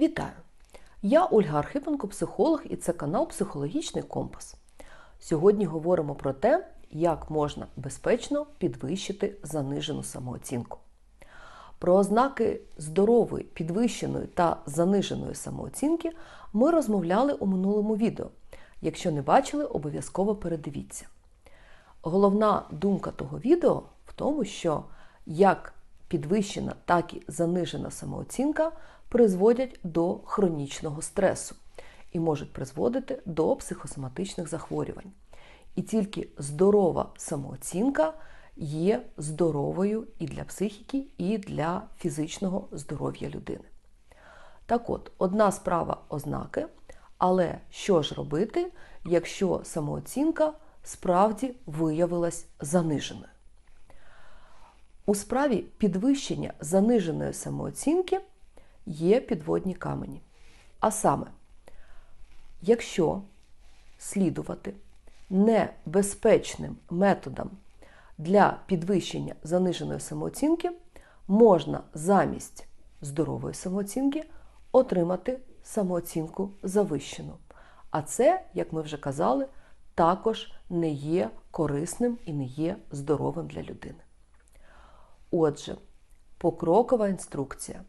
Вітаю! Я Ольга Архипенко, психолог, і це канал Психологічний компас. Сьогодні говоримо про те, як можна безпечно підвищити занижену самооцінку. Про ознаки здорової, підвищеної та заниженої самооцінки ми розмовляли у минулому відео. Якщо не бачили, обов'язково передивіться. Головна думка того відео в тому, що як підвищена, так і занижена самооцінка призводять до хронічного стресу і можуть призводити до психосоматичних захворювань. І тільки здорова самооцінка є здоровою і для психіки, і для фізичного здоров'я людини. Так от, одна справа ознаки, але що ж робити, якщо самооцінка справді виявилась заниженою? У справі підвищення заниженої самооцінки є підводні камені. А саме, якщо слідувати небезпечним методам для підвищення заниженої самооцінки, можна замість здорової самооцінки отримати самооцінку завищену. А це, як ми вже казали, також не є корисним і не є здоровим для людини. Отже, покрокова інструкція,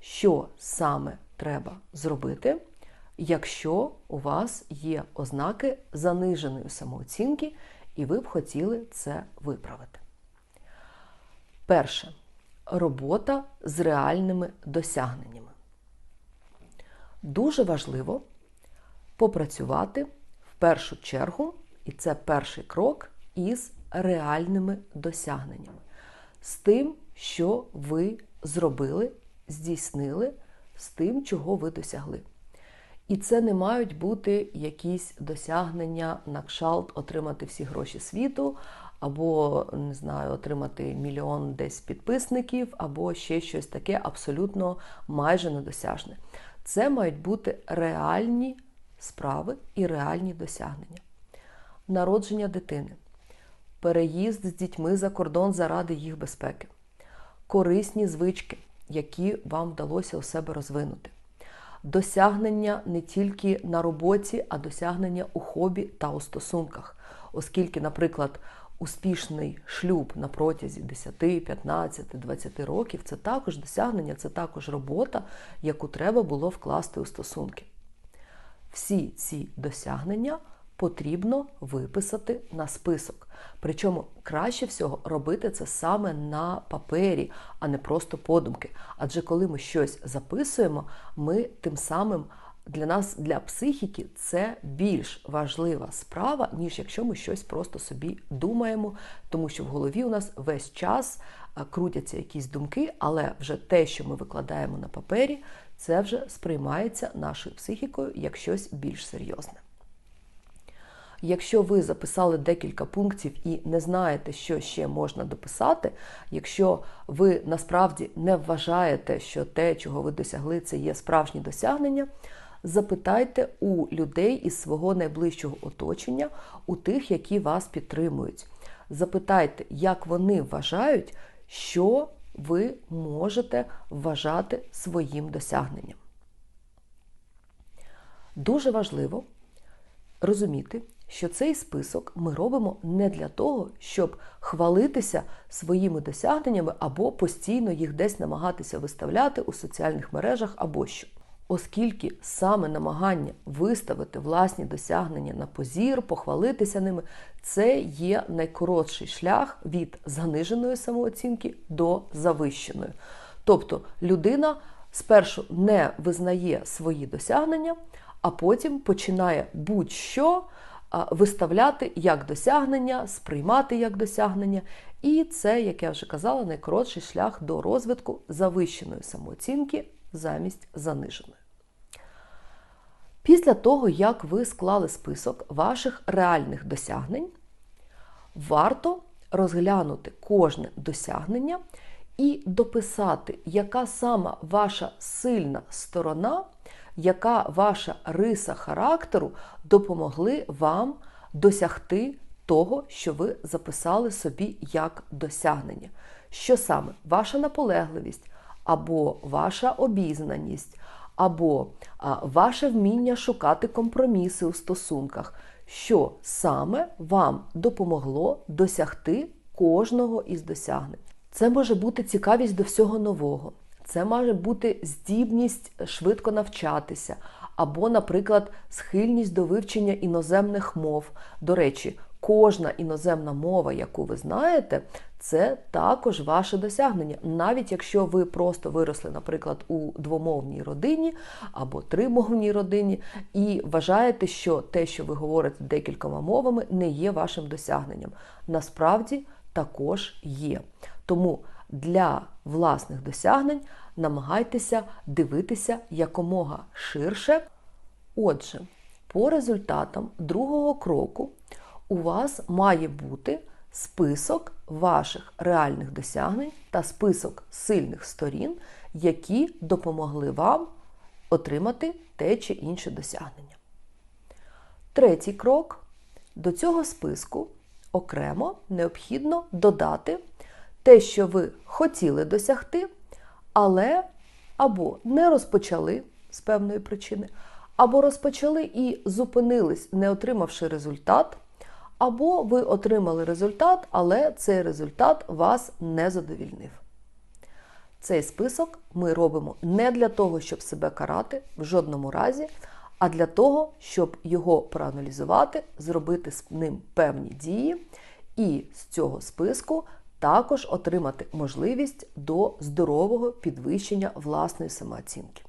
що саме треба зробити, якщо у вас є ознаки заниженої самооцінки, і ви б хотіли це виправити. Перше. Робота з реальними досягненнями. Дуже важливо попрацювати в першу чергу, і це перший крок із реальними досягненнями з тим, що ви зробили, здійснили, з тим, чого ви досягли. І це не мають бути якісь досягнення на кшалт отримати всі гроші світу, або, не знаю, отримати мільйон десь підписників, або ще щось таке абсолютно майже недосяжне. Це мають бути реальні справи і реальні досягнення. Народження дитини переїзд з дітьми за кордон заради їх безпеки, корисні звички, які вам вдалося у себе розвинути, досягнення не тільки на роботі, а досягнення у хобі та у стосунках, оскільки, наприклад, Успішний шлюб на протязі 10, 15, 20 років це також досягнення, це також робота, яку треба було вкласти у стосунки. Всі ці досягнення потрібно виписати на список. Причому краще всього робити це саме на папері, а не просто подумки. Адже коли ми щось записуємо, ми тим самим для нас, для психіки, це більш важлива справа, ніж якщо ми щось просто собі думаємо, тому що в голові у нас весь час крутяться якісь думки, але вже те, що ми викладаємо на папері, це вже сприймається нашою психікою як щось більш серйозне. Якщо ви записали декілька пунктів і не знаєте, що ще можна дописати, якщо ви насправді не вважаєте, що те, чого ви досягли, це є справжні досягнення, запитайте у людей із свого найближчого оточення, у тих, які вас підтримують. Запитайте, як вони вважають, що ви можете вважати своїм досягненням. Дуже важливо розуміти, що цей список ми робимо не для того, щоб хвалитися своїми досягненнями або постійно їх десь намагатися виставляти у соціальних мережах або що. Оскільки саме намагання виставити власні досягнення на позір, похвалитися ними, це є найкоротший шлях від заниженої самооцінки до завищеної. Тобто людина спершу не визнає свої досягнення, а потім починає будь-що виставляти як досягнення, сприймати як досягнення. І це, як я вже казала, найкоротший шлях до розвитку завищеної самооцінки замість заниженої. Після того, як ви склали список ваших реальних досягнень, варто розглянути кожне досягнення і дописати, яка сама ваша сильна сторона яка ваша риса характеру допомогли вам досягти того, що ви записали собі як досягнення. Що саме? Ваша наполегливість, або ваша обізнаність, або ваше вміння шукати компроміси у стосунках, що саме вам допомогло досягти кожного із досягнень. Це може бути цікавість до всього нового, це може бути здібність швидко навчатися, або, наприклад, схильність до вивчення іноземних мов. До речі, кожна іноземна мова, яку ви знаєте, це також ваше досягнення. Навіть якщо ви просто виросли, наприклад, у двомовній родині або тримовній родині, і вважаєте, що те, що ви говорите декількома мовами, не є вашим досягненням. Насправді також є. Тому для власних досягнень намагайтеся дивитися якомога ширше. Отже, по результатам другого кроку у вас має бути список ваших реальних досягнень та список сильних сторін, які допомогли вам отримати те чи інше досягнення. Третій крок до цього списку окремо необхідно додати те, що ви хотіли досягти, але або не розпочали з певної причини, або розпочали і зупинились, не отримавши результат, або ви отримали результат, але цей результат вас не задовільнив. Цей список ми робимо не для того, щоб себе карати в жодному разі, а для того, щоб його проаналізувати, зробити з ним певні дії, і з цього списку також отримати можливість до здорового підвищення власної самооцінки.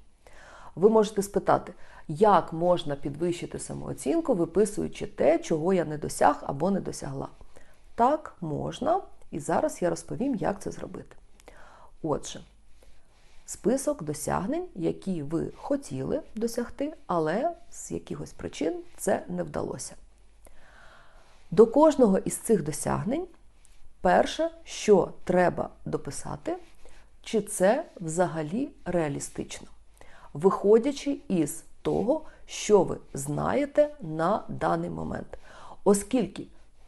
Ви можете спитати, як можна підвищити самооцінку, виписуючи те, чого я не досяг або не досягла. Так, можна, і зараз я розповім, як це зробити. Отже, список досягнень, які ви хотіли досягти, але з якихось причин це не вдалося. До кожного із цих досягнень, перше, що треба дописати, чи це взагалі реалістично, виходячи із того, що ви знаєте на даний момент. Оскільки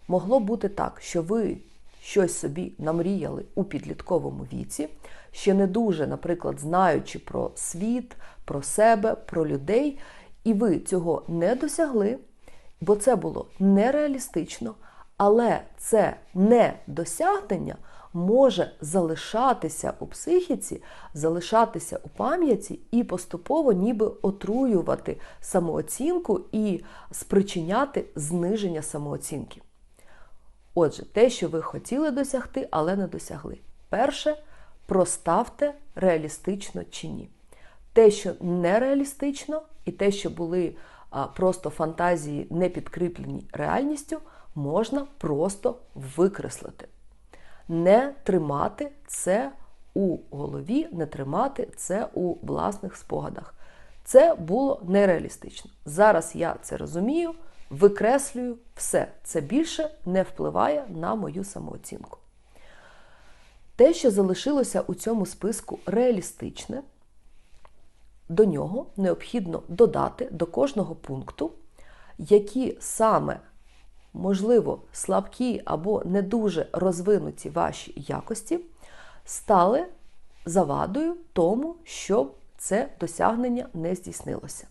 могло бути так, що ви щось собі намріяли у підлітковому віці, ще не дуже, наприклад, знаючи про світ, про себе, про людей, і ви цього не досягли, бо це було нереалістично, але це не досягнення може залишатися у психіці, залишатися у пам'яті і поступово ніби отруювати самооцінку і спричиняти зниження самооцінки. Отже, те, що ви хотіли досягти, але не досягли. Перше, проставте реалістично чи ні. Те, що нереалістично, і те, що були просто фантазії не підкріплені реальністю, можна просто викреслити не тримати це у голові, не тримати це у власних спогадах. Це було нереалістично. Зараз я це розумію, викреслюю все. Це більше не впливає на мою самооцінку. Те, що залишилося у цьому списку реалістичне, до нього необхідно додати до кожного пункту, які саме можливо, слабкі або не дуже розвинуті ваші якості, стали завадою тому, щоб це досягнення не здійснилося.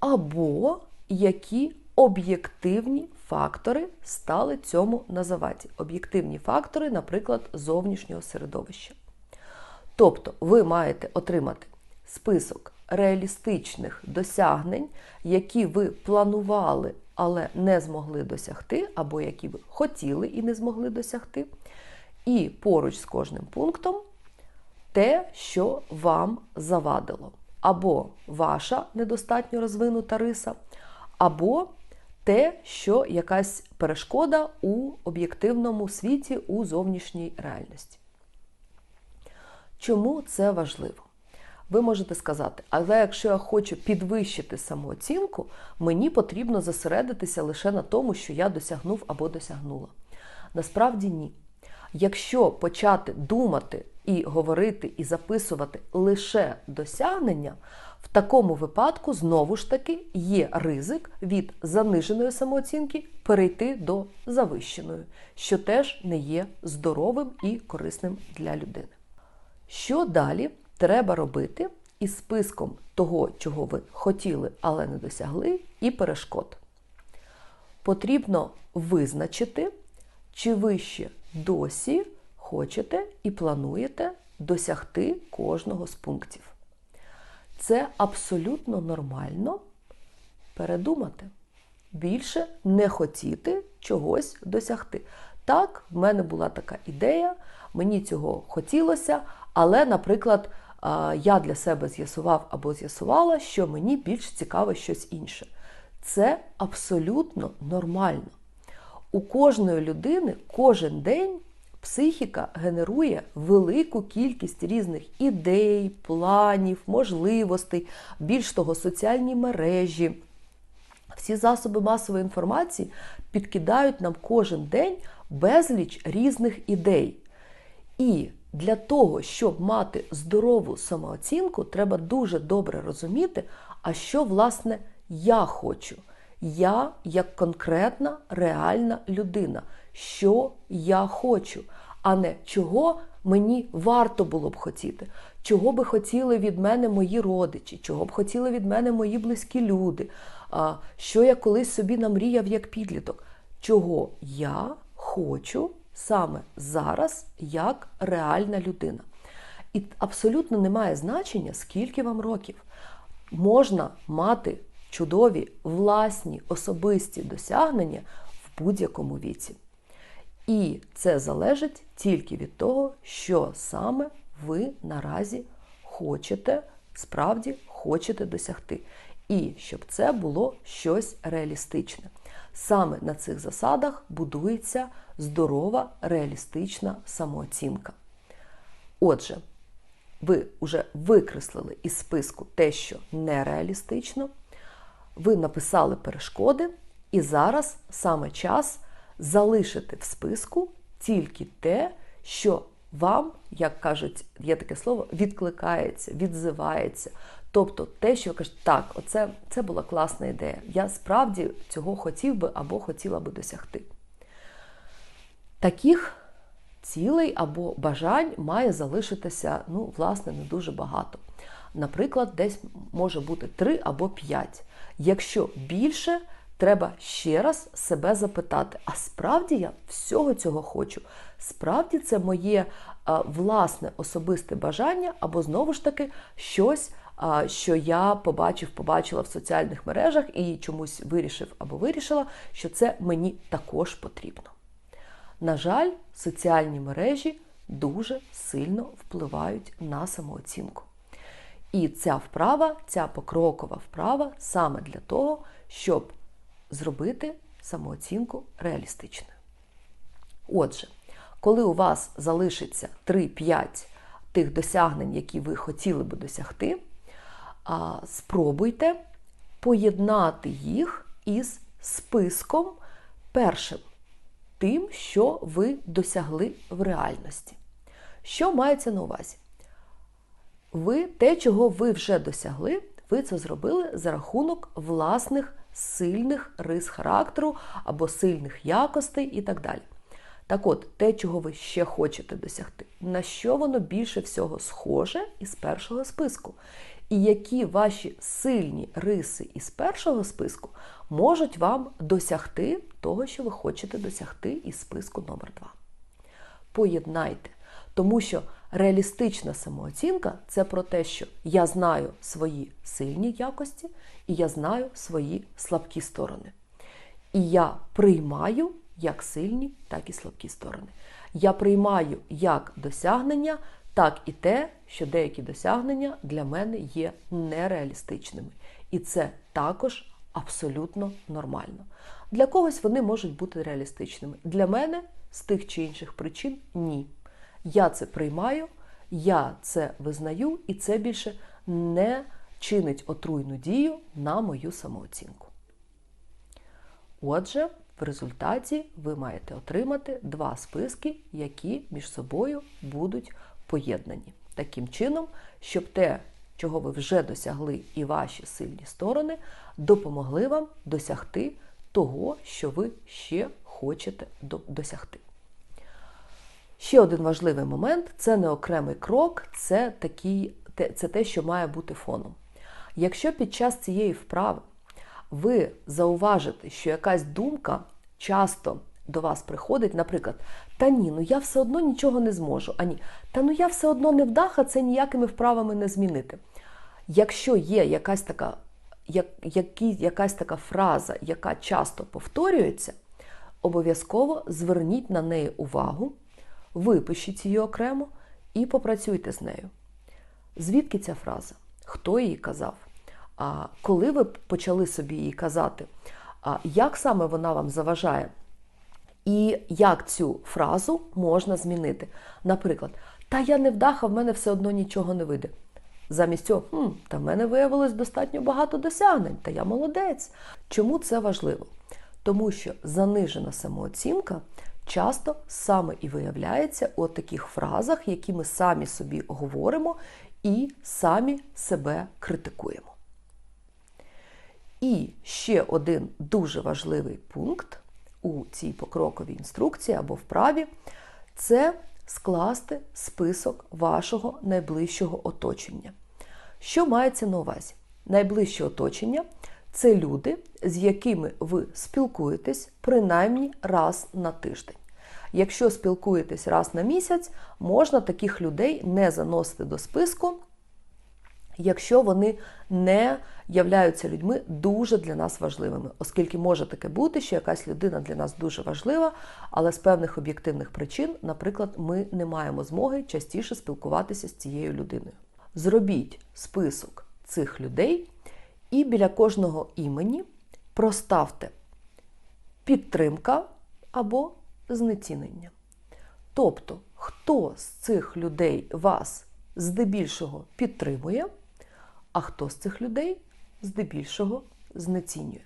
Або які об'єктивні фактори стали цьому на заваді. Об'єктивні фактори, наприклад, зовнішнього середовища. Тобто, ви маєте отримати список реалістичних досягнень, які ви планували але не змогли досягти, або які ви хотіли і не змогли досягти. І поруч з кожним пунктом те, що вам завадило. Або ваша недостатньо розвинута риса, або те, що якась перешкода у об'єктивному світі у зовнішній реальності. Чому це важливо? Ви можете сказати, але якщо я хочу підвищити самооцінку, мені потрібно зосередитися лише на тому, що я досягнув або досягнула. Насправді ні. Якщо почати думати і говорити, і записувати лише досягнення, в такому випадку знову ж таки є ризик від заниженої самооцінки перейти до завищеної, що теж не є здоровим і корисним для людини. Що далі треба робити із списком того, чого ви хотіли, але не досягли, і перешкод? Потрібно визначити, чи ви ще досі хочете і плануєте досягти кожного з пунктів. Це абсолютно нормально передумати. Більше не хотіти чогось досягти. Так, в мене була така ідея, мені цього хотілося, але, наприклад, я для себе з'ясував або з'ясувала, що мені більш цікаве щось інше. Це абсолютно нормально. У кожної людини кожен день психіка генерує велику кількість різних ідей, планів, можливостей, більш того, соціальні мережі. Всі засоби масової інформації підкидають нам кожен день безліч різних ідей. І для того, щоб мати здорову самооцінку, треба дуже добре розуміти, а що, власне, я хочу. Я як конкретна реальна людина, що я хочу, а не чого мені варто було б хотіти, чого би хотіли від мене мої родичі, чого б хотіли від мене мої близькі люди, що я колись собі намріяв як підліток, чого я хочу саме зараз як реальна людина. І абсолютно немає значення, скільки вам років. Можна мати чудові власні особисті досягнення в будь-якому віці. І це залежить тільки від того, що саме ви наразі хочете, справді хочете досягти. І щоб це було щось реалістичне. Саме на цих засадах будується здорова, реалістична самооцінка. Отже, ви вже викреслили із списку те, що нереалістично, ви написали перешкоди, і зараз саме час залишити в списку тільки те, що вам, як кажуть, є таке слово, відкликається, відзивається. Тобто те, що ви кажете, так, оце це була класна ідея. Я справді цього хотів би або хотіла би досягти. Таких цілей або бажань має залишитися, ну, власне, не дуже багато. Наприклад, десь може бути 3 або 5. Якщо більше, треба ще раз себе запитати: а справді я всього цього хочу? Справді це моє власне особисте бажання, або знову ж таки щось, що я побачив, побачила в соціальних мережах і чомусь вирішив або вирішила, що це мені також потрібно. На жаль, соціальні мережі дуже сильно впливають на самооцінку. І ця вправа, ця покрокова вправа саме для того, щоб зробити самооцінку реалістичною. Отже, коли у вас залишиться 3-5 тих досягнень, які ви хотіли би досягти, спробуйте поєднати їх із списком першим, тим, що ви досягли в реальності. Що мається на увазі? Ви те, чого ви вже досягли, ви це зробили за рахунок власних сильних рис характеру або сильних якостей і так далі. Так от, те, чого ви ще хочете досягти, на що воно більше всього схоже із першого списку. І які ваші сильні риси із першого списку можуть вам досягти того, що ви хочете досягти із списку номер 2 Поєднайте. Тому що реалістична самооцінка це про те, що я знаю свої сильні якості і я знаю свої слабкі сторони. І я приймаю як сильні, так і слабкі сторони. Я приймаю як досягнення, так і те, що деякі досягнення для мене є нереалістичними. І це також абсолютно нормально. Для когось вони можуть бути реалістичними. Для мене з тих чи інших причин ні. Я це приймаю, я це визнаю, і це більше не чинить отруйну дію на мою самооцінку. Отже, в результаті ви маєте отримати два списки, які між собою будуть поєднані. Таким чином, щоб те, чого ви вже досягли, і ваші сильні сторони, допомогли вам досягти того, що ви ще хочете досягти. Ще один важливий момент це не окремий крок, це, такий, це те, що має бути фоном. Якщо під час цієї вправи ви зауважите, що якась думка часто до вас приходить, наприклад, та ні, ну я все одно нічого не зможу. А ні, та ну я все одно не вдаха, це ніякими вправами не змінити. Якщо є якась така як, які, якась така фраза, яка часто повторюється, обов'язково зверніть на неї увагу, випишіть її окремо і попрацюйте з нею. Звідки ця фраза? Хто її казав? А коли ви почали собі її казати, а як саме вона вам заважає? І як цю фразу можна змінити? Наприклад, та я не вдаха, в мене все одно нічого не вийде. Замість цього, хм, та в мене виявилось достатньо багато досягнень, та я молодець. Чому це важливо? Тому що занижена самооцінка часто саме і виявляється у таких фразах, які ми самі собі говоримо і самі себе критикуємо. І ще один дуже важливий пункт у цій покроковій інструкції або вправі це скласти список вашого найближчого оточення. Що мається на увазі? Найближче оточення це люди, з якими ви спілкуєтесь принаймні раз на тиждень. Якщо спілкуєтесь раз на місяць, можна таких людей не заносити до списку, якщо вони не являються людьми дуже для нас важливими, оскільки може таке бути, що якась людина для нас дуже важлива, але з певних об'єктивних причин, наприклад, ми не маємо змоги частіше спілкуватися з цією людиною. Зробіть список цих людей і біля кожного імені проставте підтримка або знецінення. Тобто, хто з цих людей вас здебільшого підтримує, а хто з цих людей здебільшого знецінює.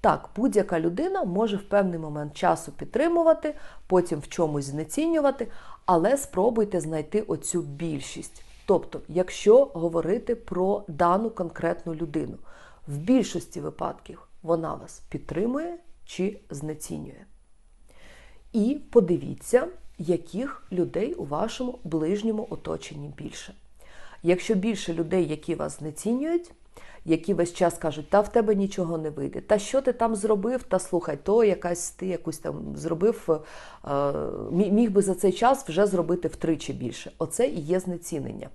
Так, будь-яка людина може в певний момент часу підтримувати, потім в чомусь знецінювати, але спробуйте знайти оцю більшість. Тобто, якщо говорити про дану конкретну людину, в більшості випадків вона вас підтримує чи знецінює. І подивіться, яких людей у вашому ближньому оточенні більше. Якщо більше людей, які вас знецінюють, які весь час кажуть, та в тебе нічого не вийде, та що ти там зробив, та слухай, то якась ти якусь там зробив, е, міг би за цей час вже зробити втричі більше. Оце і є знецінення.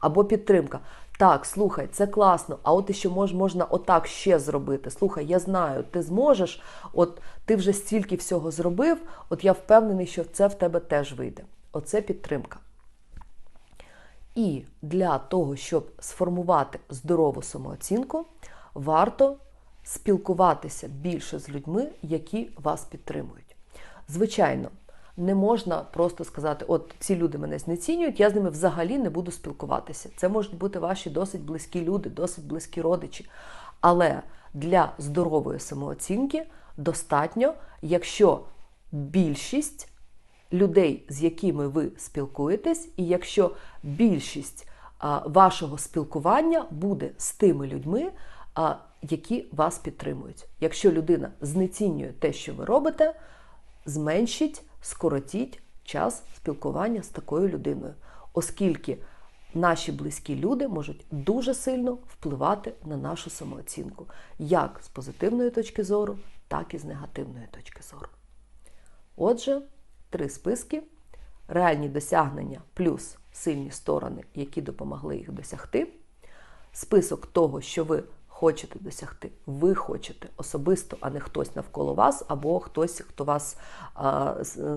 Або підтримка. Так, слухай, це класно, а от ще мож, можна отак ще зробити. Слухай, я знаю, ти зможеш, от ти вже стільки всього зробив, от я впевнений, що це в тебе теж вийде. Оце підтримка. І для того, щоб сформувати здорову самооцінку, варто спілкуватися більше з людьми, які вас підтримують. Звичайно, не можна просто сказати, от ці люди мене знецінюють, я з ними взагалі не буду спілкуватися. Це можуть бути ваші досить близькі люди, досить близькі родичі. Але для здорової самооцінки достатньо, якщо більшість людей, з якими ви спілкуєтесь, і якщо більшість вашого спілкування буде з тими людьми, які вас підтримують. Якщо людина знецінює те, що ви робите, зменшіть, скоротіть час спілкування з такою людиною, оскільки наші близькі люди можуть дуже сильно впливати на нашу самооцінку, як з позитивної точки зору, так і з негативної точки зору. Отже, три списки: реальні досягнення плюс сильні сторони, які допомогли їх досягти. Список того, що ви хочете досягти, ви хочете особисто, а не хтось навколо вас, або хтось, хто вас а,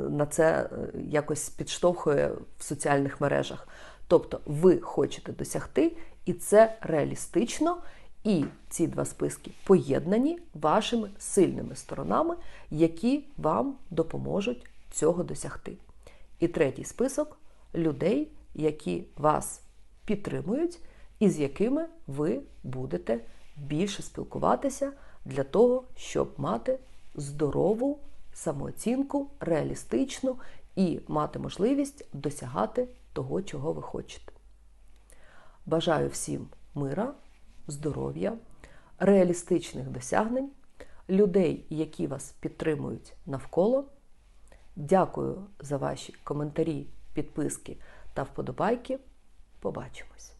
на це е, якось підштовхує в соціальних мережах. Тобто ви хочете досягти, і це реалістично. І ці два списки поєднані вашими сильними сторонами, які вам допоможуть цього досягти. І третій список людей, які вас підтримують, і з якими ви будете більше спілкуватися для того, щоб мати здорову самооцінку, реалістичну і мати можливість досягати того, чого ви хочете. Бажаю всім мира, здоров'я, реалістичних досягнень, людей, які вас підтримують навколо. Дякую за ваші коментарі, підписки та вподобайки. Побачимось!